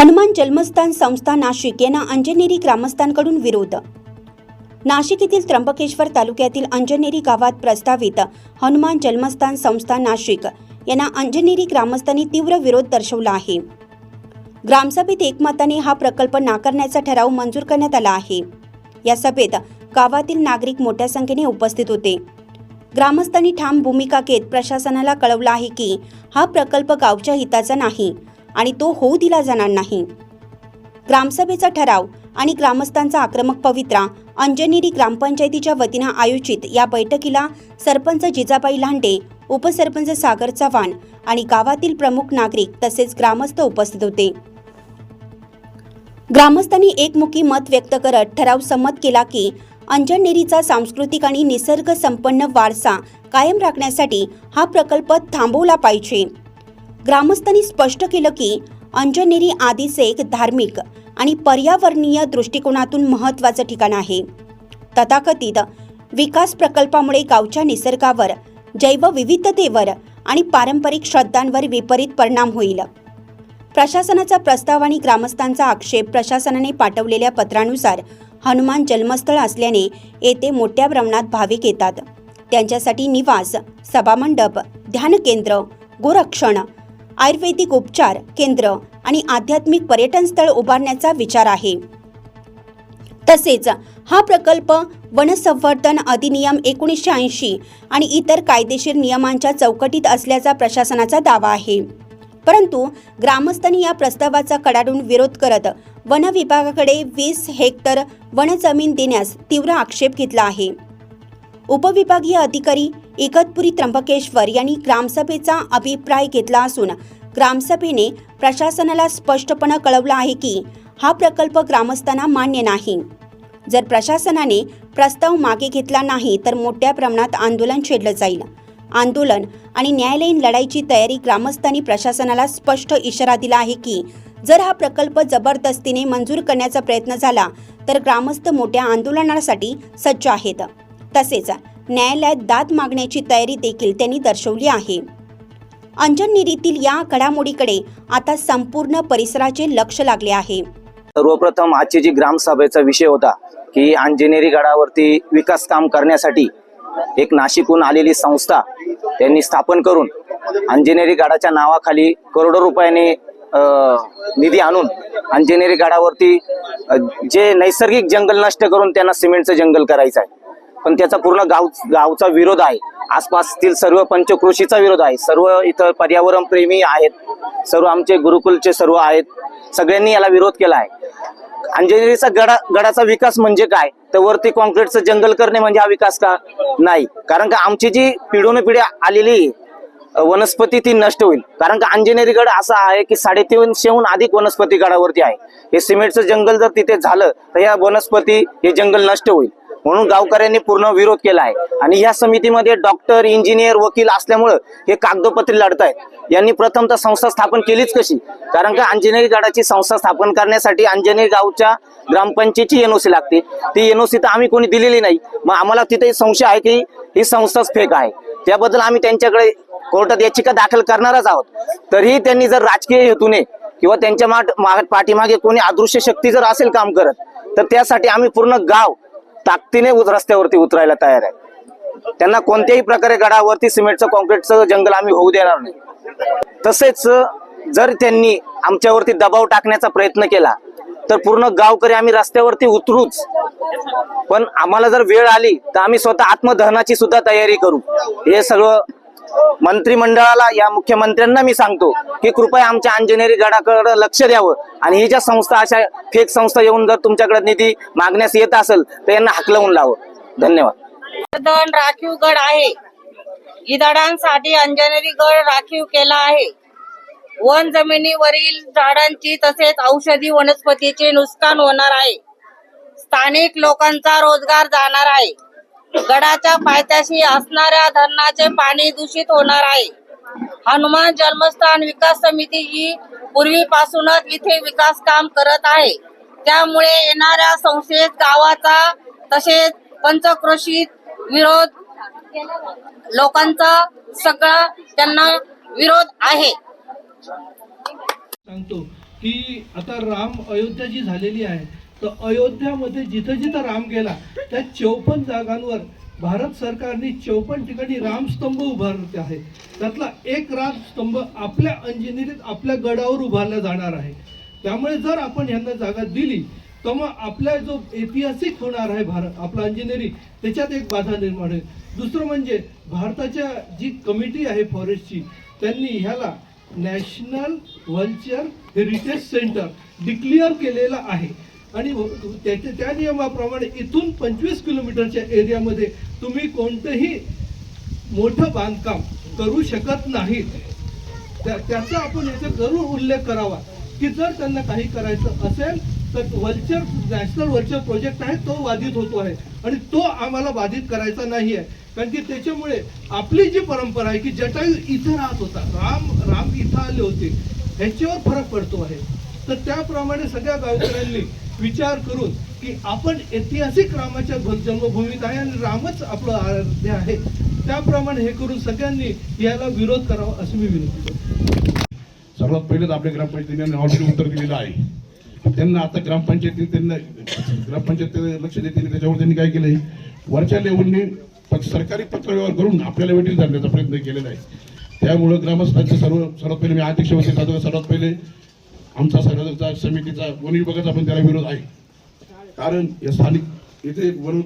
हनुमान जन्मस्थान संस्था नाशिक यांना अंजनेरी ग्रामस्थांकडून विरोध. नाशिक येथील त्र्यंबकेश्वर तालुक्यातील अंजनेरी गावात प्रस्तावित हनुमान जन्मस्थान संस्था नाशिक यांना अंजनेरी ग्रामस्थांनी तीव्र विरोध दर्शवला आहे. ग्रामसभेत एकमताने हा प्रकल्प नाकारण्याचा ठराव मंजूर करण्यात आला आहे. या सभेत गावातील नागरिक मोठ्या संख्येने उपस्थित होते. ग्रामस्थांनी ठाम भूमिका घेत प्रशासनाला कळवलं आहे की हा प्रकल्प गावच्या हिताचा नाही आणि तो होऊ दिला जाणार नाही. ग्रामसभेचा ठराव आणि ग्रामस्थांचा आक्रमक पवित्रा अंजनेरी ग्रामपंचायतीच्या वतीनं आयोजित या बैठकीला सरपंच जिजाबाई लांडे उपसरपंच सागर चव्हाण आणि गावातील प्रमुख नागरिक तसेच ग्रामस्थ उपस्थित होते. ग्रामस्थांनी एकमुखी मत व्यक्त करत ठराव संमत केला की अंजनेरीचा सांस्कृतिक आणि निसर्ग संपन्न वारसा कायम राखण्यासाठी हा प्रकल्प थांबवला पाहिजे. ग्रामस्थांनी स्पष्ट केलं की अंजनेरी आधीच एक धार्मिक आणि पर्यावरणीय दृष्टिकोनातून महत्त्वाचं ठिकाण आहे. तथाकथित विकास प्रकल्पामुळे गावच्या निसर्गावर जैवविविधतेवर आणि पारंपरिक श्रद्धांवर विपरीत परिणाम होईल. प्रशासनाचा प्रस्ताव आणि ग्रामस्थांचा आक्षेप प्रशासनाने पाठवलेल्या पत्रानुसार हनुमान जन्मस्थळ असल्याने येथे मोठ्या प्रमाणात भाविक येतात. त्यांच्यासाठी निवास सभामंडप ध्यानकेंद्र गोरक्षण आयुर्वेदिक उपचार केंद्र आणि आध्यात्मिक पर्यटन स्थळ उभारण्याचा विचार आहे. तसेच हा प्रकल्प वनसंवर्धन अधिनियम एकोणीसशे ऐंशी आणि इतर कायदेशीर नियमांच्या चौकटीत असल्याचा प्रशासनाचा दावा आहे. परंतु ग्रामस्थांनी या प्रस्तावाचा कडाडून विरोध करत वन विभागाकडे वीस हेक्टर वनजमीन देण्यास तीव्र आक्षेप घेतला आहे. उपविभागीय अधिकारी इगतपुरी त्र्यंबकेश्वर यांनी ग्रामसभेचा अभिप्राय घेतला असून ग्रामसभेने प्रशासनाला स्पष्टपणे कळवलं आहे की हा प्रकल्प ग्रामस्थांना मान्य नाही. जर प्रशासनाने प्रस्ताव मागे घेतला नाही तर मोठ्या प्रमाणात आंदोलन छेडलं जाईल. आंदोलन आणि न्यायालयीन लढाईची तयारी ग्रामस्थांनी प्रशासनाला स्पष्ट इशारा दिला आहे की जर हा प्रकल्प जबरदस्तीने मंजूर करण्याचा प्रयत्न झाला तर ग्रामस्थ मोठ्या आंदोलनासाठी सज्ज आहेत. तसेच न्यायालयात दाद मागण्याची तयारी देखील त्यांनी दर्शवली आहे. अंजनेरीतील या घडामोडीकडे आता संपूर्ण परिसराचे लक्ष लागले आहे. सर्वप्रथम आजची जी ग्रामसभेचा विषय होता की अंजनेरी गडावरती विकास काम करण्यासाठी एक नाशिकहून आलेली संस्था त्यांनी स्थापन करून अंजनेरी गडाच्या नावाखाली करोडो रुपयाने निधी आणून अंजनेरी गडावरती जे नैसर्गिक जंगल नष्ट करून त्यांना सिमेंटचं जंगल करायचं आहे. पण त्याचा पूर्ण गाव गावचा विरोध आहे. आसपासतील सर्व पंचकृषीचा विरोध आहे. सर्व इथं पर्यावरण प्रेमी आहेत. सर्व आमचे गुरुकुलचे सर्व आहेत. सगळ्यांनी याला विरोध केला आहे. अंजनेरीचा गडा गडाचा विकास म्हणजे काय? तर वरती कॉन्क्रीटचं जंगल करणे म्हणजे हा विकास का? नाही. कारण का आमची जी पिढून पिढी आलेली वनस्पती ती नष्ट होईल. कारण का अंजनेरी गड असा आहे की साडेतीनशेहून अधिक वनस्पती गडावरती आहे. हे सिमेंटचं जंगल जर तिथे झालं तर या वनस्पती हे जंगल नष्ट होईल. म्हणून गावकऱ्यांनी पूर्ण विरोध केला आहे. आणि या समितीमध्ये डॉक्टर इंजिनियर वकील असल्यामुळं हे कागदोपत्री लढतायत. यांनी प्रथमतः संस्था स्थापन केलीच कशी? कारण का अंजनेरी गडाची संस्था स्थापन करण्यासाठी अंजनेरी गावच्या ग्रामपंचायतची एनओसी लागते. ती एनओसी तर आम्ही कोणी दिलेली नाही. मग आम्हाला तिथे संशय आहे की ही संस्थाच फेक आहे. त्याबद्दल आम्ही त्यांच्याकडे कोर्टात याचिका दाखल करणारच आहोत. तरीही त्यांनी जर राजकीय हेतूने किंवा त्यांच्या मा- पाठीमागे कोणी अदृश्य शक्ती जर असेल काम करत तर त्यासाठी आम्ही पूर्ण गाव ताकदीने रस्त्यावरती उतरायला तयार आहे. त्यांना कोणत्याही प्रकारे गडावरती सिमेंटचं कॉन्क्रीटचं जंगल आम्ही होऊ देणार नाही. तसेच जर त्यांनी आमच्यावरती दबाव टाकण्याचा प्रयत्न केला तर पूर्ण गावकरी आम्ही रस्त्यावरती उतरूच. पण आम्हाला जर वेळ आली तर आम्ही स्वतः आत्मदहनाची सुद्धा तयारी करू. हे सगळं मंत्रिमंडळाला या मुख्यमंत्र्यांना मी सांगतो की कृपया आमच्या अंजनेरी गडाकडे लक्ष द्यावं. आणि ही ज्या संस्था अशा फेक संस्था येऊन जर तुमच्याकडे निधी मागण्यास येत असेल तर यांना हकलवून लावं. धन्यवाद. राखीव गड आहे. गिधाडांसाठी अंजनेरी गड राखीव केला आहे. वन जमिनीवरील झाडांची तसेच औषधी वनस्पतीचे नुकसान होणार आहे. स्थानिक लोकांचा रोजगार जाणार आहे. गडाच्या पायथ्याशी असणाऱ्या धरणाचे पाणी दूषित होणार आहे. हनुमान जन्मस्थान विकास समिती ही पूर्वीपासूनच इथे विकास काम करत आहे. त्यामुळे येणाऱ्या संस्थेत गावाचा तसेच पंचक्रोशीत विरोध लोकांचा सगळा त्यांना विरोध आहे. सांगतो की आता राम अयोध्या जी झालेली आहे. तर अयोध्यामध्ये जिथं जिथं राम गेला त्या चौपन्न जागांवर भारत सरकारने चौपन्न ठिकाणी रामस्तंभ उभारले आहेत त्यातला एक रामस्तंभ आपल्या अंजनेरीत आपल्या गडावर उभारला जाणार आहे. त्यामुळे जर आपण यांना जागा दिली तर मग आपला जो ऐतिहासिक होणार आहे भारत आपला अंजनेरी त्याच्यात एक बाधा निर्माण होईल. दुसरं म्हणजे भारताच्या जी कमिटी आहे फॉरेस्टची त्यांनी ह्याला national vulture heritage centre declare केलेलं आहे. आणि त्याच्या त्या नियमाप्रमाणे इथून पंचवीस किलोमीटरच्या एरियामध्ये तुम्ही कोणतंही मोठं बांधकाम करू शकत नाहीत. त्या त्याचा आपण याचा जरूर उल्लेख करावा की जर त्यांना काही करायचं असेल तर वल्चर नॅशनल वल्चर प्रोजेक्ट आहे तो बाधित होतो आहे. आणि तो आम्हाला बाधित करायचा नाही आहे. कारण की त्याच्यामुळे आपली जी परंपरा आहे की जटायू इथं राहत होता राम राम इथं आले होते ह्याच्यावर फरक पडतो आहे. तर त्याप्रमाणे सगळ्या गावकऱ्यांनी विचार करून की आपण ऐतिहासिक रामाच्या जन्मभूमीत आहे आणि रामच आपलं आराध्य आहे. त्याप्रमाणे हे करून सगळ्यांनी याला विरोध करावा अशी मी विनंती करतो. सर्वात पहिलेच आपल्या ग्रामपंचायतीने ऑलरेडी उत्तर दिलेलं आहे. त्यांना आता ग्रामपंचायतीने त्यांना ग्रामपंचायत लक्ष देते त्याच्यावर त्यांनी काय केलंय? वरच्या लेवलने प- सरकारी पत्रव्यवहार करून आपल्याला लेवटील धरण्याचा प्रयत्न केलेला आहे. त्यामुळं ग्रामस्थांचे सर्व सर्वात पहिले मी अध्यक्ष होते सर्वात पहिले आमचा सर्वांचा समितीचा वन विभागाचा पण त्याला विरोध आहे. कारण या स्थानिक येथे वन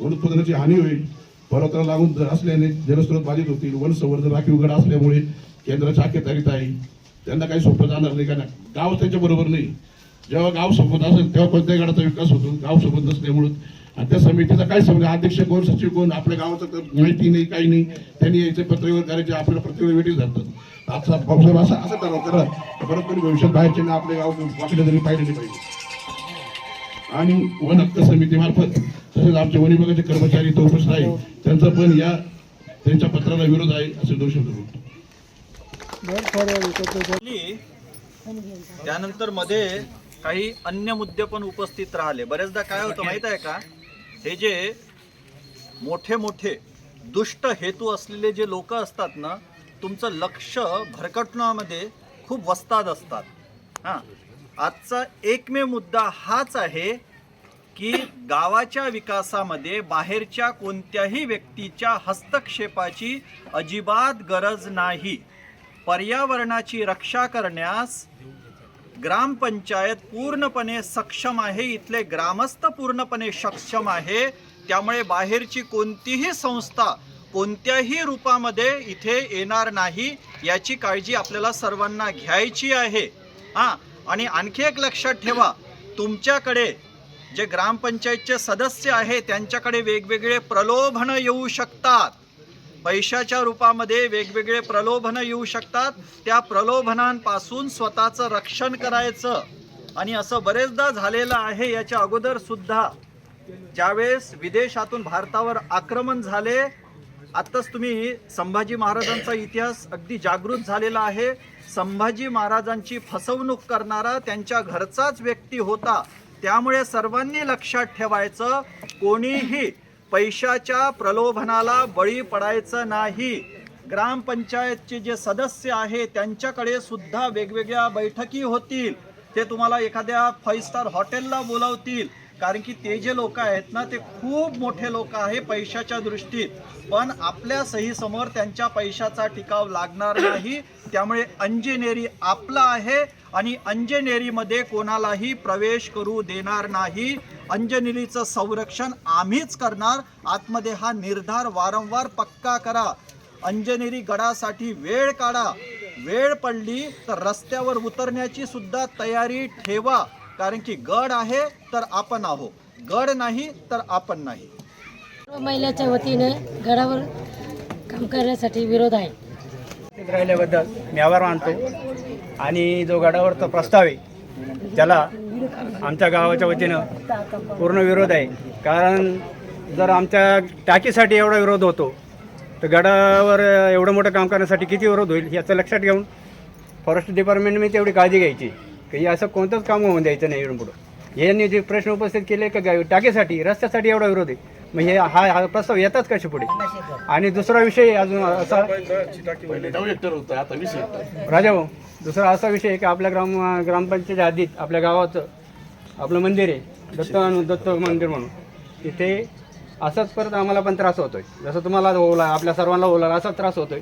वनोत्पादनाची हानी होईल. पर्वताला लागून जर असल्याने जलस्रोत बाधित होतील. वन संवर्धन राखीव गड असल्यामुळे केंद्राच्या अखत्यारीत आहे त्यांना काही सोपं जाणार नाही कारण गाव त्यांच्या बरोबर नाही. जेव्हा गाव सोबत असेल तेव्हा कोणत्याही गडाचा विकास होतो. गाव सोबत नसल्यामुळं. आणि त्या समितीचा काय समजा? अध्यक्ष कोण? सचिव कोण? आपल्या गावाचं तर माहिती नाही काही नाही. त्यांनी यायचे पत्रव्यवहार करायचे. आपल्याला प्रत्येक वेळी धरतात आता पावसाळा असा असं करावं करा. परत कोणी भविष्यात बाहेरचे ना आपले गाव वाकडे तरी पाहिजे पाहिजे. आणि वन हक्क समितीमार्फत तसेच आमचे वन विभागाचे कर्मचारी इथं उपस्थित आहे त्यांचा पण या त्यांच्या पत्राला विरोध आहे असे दोष त्यानंतरमध्ये काही अन्य मुद्दे पण उपस्थित राहिले. बरेचदा काय होतं माहीत आहे का? हे जे मोठे मोठे दुष्ट हेतू असलेले जे लोक असतात ना तुमचं लक्ष भरकटण्यामध्ये खूप वस्ताद असतात. हां. आजचा एकमेव मुद्दा हाच आहे की गावाच्या विकासामध्ये बाहेरच्या कोणत्याही व्यक्तीच्या हस्तक्षेपाची अजिबात गरज नाही. पर्यावरणाची रक्षा करण्यास ग्रामपंचायत पूर्णपणे सक्षम आहे इथले ग्रामस्थ पूर्णपणे सक्षम आहे त्यामुळे बाहेरची कोणतीही संस्था कोणत्याही रूपामध्ये इथे येणार नाही याची काळजी आपल्याला सर्वांना घ्यायची आहे. हां आणि आणखी एक लक्षात ठेवा तुमच्याकडे जे ग्रामपंचायतचे सदस्य आहे त्यांच्याकडे वेगवेगळे प्रलोभनं येऊ शकतात. पैशाच्या रूपामध्ये वेगवेगळे प्रलोभनं येऊ शकतात. त्या प्रलोभनांपासून स्वतःचं रक्षण करायचं. आणि असं बरेचदा झालेलं आहे याच्या अगोदर सुद्धा. ज्यावेळेस विदेशातून भारतावर आक्रमण झाले आत्ताच तुम्ही संभाजी महाराजांचा इतिहास अगदी जागृत झालेला आहे. संभाजी महाराजांची फसवणूक करणारा त्यांच्या घरचाच व्यक्ती होता. त्यामुळे सर्वांनी लक्षात ठेवायचं कोणीही पैशाच्या प्रलोभनाला बळी पडायचं नाही. ग्रामपंचायतचे जे सदस्य आहे त्यांच्याकडे सुद्धा वेगवेगळ्या बैठकी होतील. ते तुम्हाला एखाद्या फाईव्ह स्टार हॉटेलला बोलावतील. कारण की ते जे लोक आहेत ना ते खूप मोठे लोक आहे पैशाच्या दृष्टीत. पण आपल्या सहीसमोर त्यांच्या पैशाचा टिकाव लागणार नाही. त्यामुळे अंजनेरी आपला आहे आणि अंजनेरीमध्ये कोणालाही प्रवेश करू देणार नाही. अंजनेरीचं संरक्षण आम्हीच करणार. आतमध्ये हा निर्धार वारंवार पक्का करा. अंजनेरी गडासाठी वेळ काढा. वेळ पडली तर रस्त्यावर उतरण्याची सुद्धा तयारी ठेवा. कारण की गड आहे तर आपण आहो गड नाही तर आपण नाही. महिलाच्या वतीने गडावर काम करण्यासाठी विरोध आहे. उपस्थित राहिल्याबद्दल मी आभार मानतो. आणि जो गडावरचा प्रस्ताव आहे त्याला आमच्या गावाच्या वतीनं पूर्ण विरोध आहे. कारण जर आमच्या टाकीसाठी एवढा विरोध होतो तर गडावर एवढं मोठं काम करण्यासाठी किती विरोध होईल याचं लक्षात घेऊन फॉरेस्ट डिपार्टमेंटने तेवढी काळजी घ्यायची. की असं कोणतंच काम होऊन द्यायचं नाही इकडून पुढं. यांनी जे प्रश्न उपस्थित केले का टाकेसाठी टाकीसाठी रस्त्यासाठी एवढा विरोध. आहे मग हे हा हा प्रस्ताव येतात कसे पुढे? आणि दुसरा विषय अजून असा राजा भाऊ दुसरा असा विषय आहे की आपल्या ग्राम ग्रामपंचायत हद्दीत आपल्या गावाचं आपलं मंदिर आहे दत्त दत्त मंदिर म्हणून. तिथे असाच परत आम्हाला पण त्रास होतोय. जसं तुम्हाला ओला आपल्या सर्वांना ओला असाच त्रास होतोय.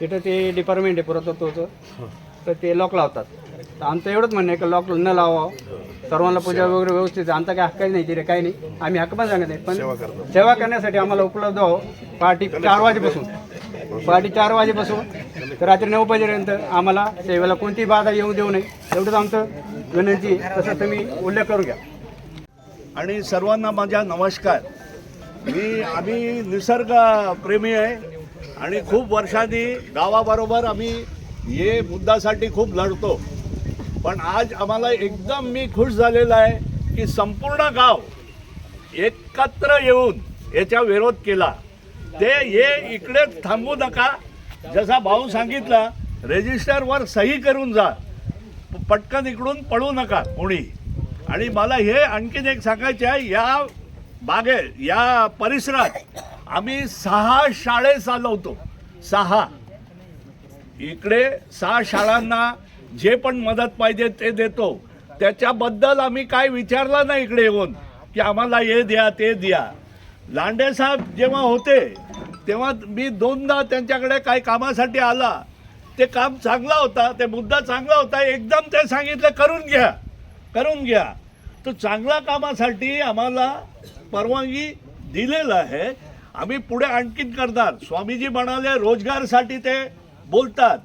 तिथं ते डिपार्टमेंट आहे पुरातत्वचं. तर ते लॉक लावतात. तर आमचं एवढंच म्हणणं आहे की लॉक न लावावं. सर्वांना पूजा वगैरे व्यवस्थित. आमचा काही हक्कच नाही तिथे काही नाही. आम्ही हक्क पण सांगत नाही. पण सेवा करण्यासाठी आम्हाला उपलब्ध व्हावं. पहाटे चार वाजेपासून. पहाटे चार वाजेपासून. तर रात्री नऊ वाजेपर्यंत आम्हाला सेवेला कोणतीही बाधा येऊ देऊ नये. एवढंच आमचं विनंती. तसं तुम्ही उल्लेख करू घ्या. आणि सर्वांना माझा नमस्कार. मी आम्ही निसर्ग प्रेमी आहे आणि खूप वर्षांनी गावाबरोबर आम्ही हे मुद्द्यासाठी खूप लढतो. पण आज आम्हाला एकदम मी खुश झालेला आहे की संपूर्ण गाव एकत्र येऊन याचा विरोध केला. ते हे इकडे थांबू नका. जसा भाऊ सांगितला रेजिस्टरवर सही करून जा. पटकन इकडून पळू नका कोणी. आणि मला हे आणखीन एक सांगायचे आहे या बागे या परिसरात आम्ही सहा शाळे चालवतो. सहा. इकडे सहा शाळांना जे पण मदत पाहिजे ते देतो. त्याच्याबद्दल आम्ही काय विचारलं नाही इकडे येऊन की आम्हाला हे द्या ते द्या. लांडे साहेब जेव्हा होते तेव्हा मी दोनदा त्यांच्याकडे काही कामासाठी आला. ते काम चांगला होता ते मुद्दा चांगला होता एकदम ते सांगितलं करून घ्या करून घ्या. तो चांगल्या कामासाठी आम्हाला परवानगी दिलेलं आहे. आम्ही पुढे आणखीन करणार. स्वामीजी म्हणाले रोजगारसाठी ते बोलतात.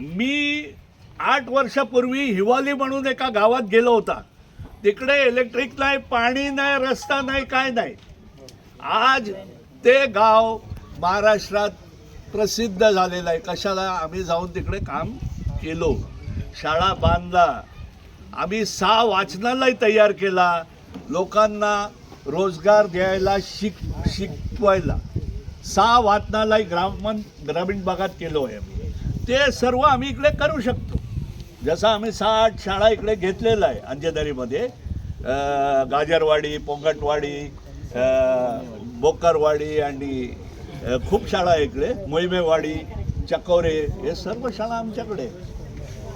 मी आठ वर्षापूर्वी हिवाली म्हणून एका गावात गेलो होता. तिकडे इलेक्ट्रिक नाही पाणी नाही रस्ता नाही काय नाही. आज ते गाव महाराष्ट्रात प्रसिद्ध झालेलं आहे. कशाला आम्ही जाऊन तिकडे काम केलो? शाळा बांधला. आम्ही सहा वाचनालय तयार केला. लोकांना रोजगार द्यायला शिक शिकवायला. सहा वाचनालय ग्राम ग्रामीण भागात केलो आहे आम्ही. ते सर्व आम्ही इकडे करू शकतो. जसं आम्ही सहा आठ शाळा इकडे घेतलेलं आहे अंजनेरीमध्ये अं, गाजरवाडी पोंगटवाडी बोकरवाडी आणि खूप शाळा आहे इकडे मोहिमेवाडी चकोरे हे सर्व शाळा आमच्याकडे.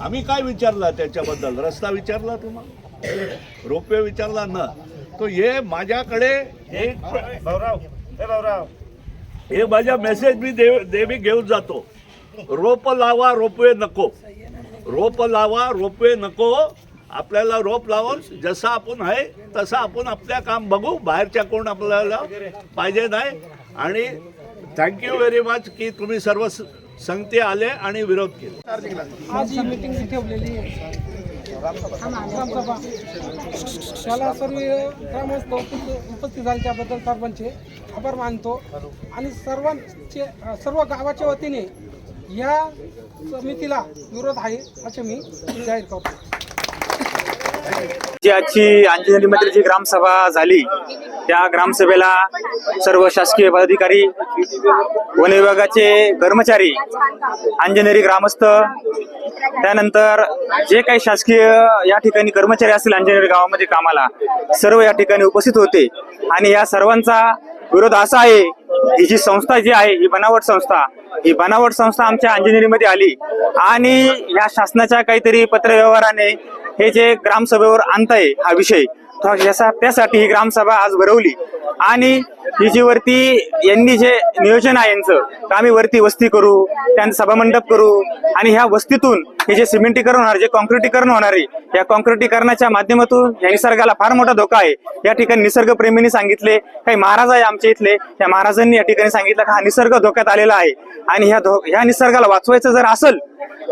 आम्ही काय विचारला त्याच्याबद्दल? रस्ता विचारला तुम्हाला रोपवे विचारला ना. तो हे माझ्याकडे एक हे माझ्या मेसेज मी देव देवी घेऊन जातो. रोप लावा रोपवे नको. रोप लावा रोपवे नको. आपल्याला रोप लावून जसं आपण आहे तसं आपण आपल्या काम बघू. बाहेरच्या कोण आपल्याला पाहिजे नाही. आणि थँक्यू व्हेरी मच की तुम्ही सर्व संगते आले आणि विरोध केला. आज ही मीटिंग ठेवलेली आहे. ग्रामसभा त्याला सर्व ग्रामस्थ उपस्थित उपस्थित झाले त्याबद्दल सर्वांचे आभार मानतो. आणि सर्वांचे सर्व गावाच्या वतीने या समितीला विरोध आहे असे मी जाहीर करतो. जी आजची अंजनेरीमध्ये जी ग्रामसभा झाली त्या ग्रामसभेला सर्व शासकीय पदाधिकारी वन विभागाचे कर्मचारी अंजनेरी ग्रामस्थ त्यानंतर जे काही शासकीय या ठिकाणी कर्मचारी असतील अंजनेरी गावामध्ये कामाला सर्व या ठिकाणी उपस्थित होते. आणि या सर्वांचा विरोध असा आहे ही जी संस्था जी आहे ही बनावट संस्था ही बनावट संस्था आमच्या अंजनेरीमध्ये आली. आणि या शासनाच्या काहीतरी पत्रव्यवहाराने हे जे ग्रामसभेवर आणताय हा विषय त्यासाठी ही ग्रामसभा आज भरवली. आणि ही जी वरती यांनी जे नियोजन आहे यांचं तर आम्ही वरती वस्ती करू त्यांचं सभामंडप करू आणि ह्या वस्तीतून हे जे सिमेंटीकरण होणार जे कॉन्क्रिटीकरण होणार आहे या कॉन्क्रिटीकरणाच्या माध्यमातून या निसर्गाला फार मोठा धोका आहे. या ठिकाणी निसर्गप्रेमींनी सांगितले काही महाराज आहे आमच्या इथले त्या महाराजांनी या ठिकाणी सांगितलं का हा निसर्ग धोक्यात आलेला आहे. आणि ह्या धो ह्या निसर्गाला वाचवायचं जर असेल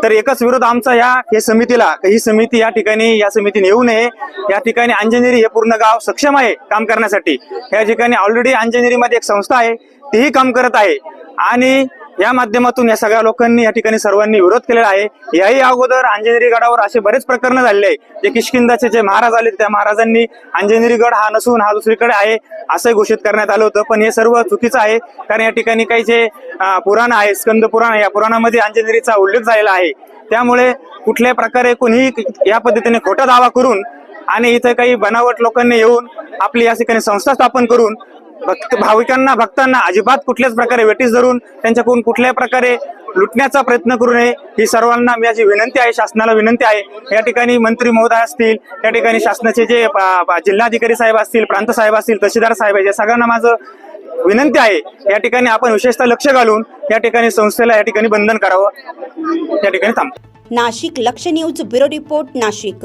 तर एकच विरोध आमचा या हे समितीला ही समिती या ठिकाणी या समितीने येऊ नये. या ठिकाणी अंजनेरी हे पूर्ण गाव सक्षम आहे काम करण्यासाठी. या ठिकाणी ऑलरेडी अंजनेरीमध्ये एक संस्था आहे तीही काम करत आहे. आणि या माध्यमातून या सगळ्या लोकांनी या ठिकाणी सर्वांनी विरोध केलेला आहे. याही अगोदर अंजनेरी गडावर असे बरेच प्रकरण झालेले आहे जे किशकिंदाचे जे महाराज आले त्या महाराजांनी अंजनेरी गड हा नसून हा दुसरीकडे आहे असं घोषित करण्यात आलं होतं. पण हे सर्व चुकीचं आहे कारण या ठिकाणी काही जे पुराण आहे स्कंद पुराण या पुराणामध्ये अंजनेरीचा उल्लेख झालेला आहे. त्यामुळे कुठल्याही प्रकारे कोणीही या पद्धतीने खोटा दावा करून आणि इथं काही बनावट लोकांनी येऊन आपली या ठिकाणी संस्था स्थापन करून भक्त भाविकांना भक्तांना अजिबात कुठल्याच प्रकारे वेटीस धरून त्यांच्याकडून कुठल्याही प्रकारे लुटण्याचा प्रयत्न करू नये ही सर्वांना माझी विनंती आहे शासनाला विनंती आहे. या ठिकाणी मंत्री महोदय असतील या ठिकाणी शासनाचे जे जिल्हाधिकारी साहेब असतील प्रांत साहेब असतील तहसीलदार साहेब आहे या सगळ्यांना माझं विनंती आहे. या ठिकाणी आपण विशेषतः लक्ष घालून या ठिकाणी संस्थेला या ठिकाणी बंधन करावं. या ठिकाणी थांब. नाशिक लक्ष न्यूज ब्युरो रिपोर्ट नाशिक.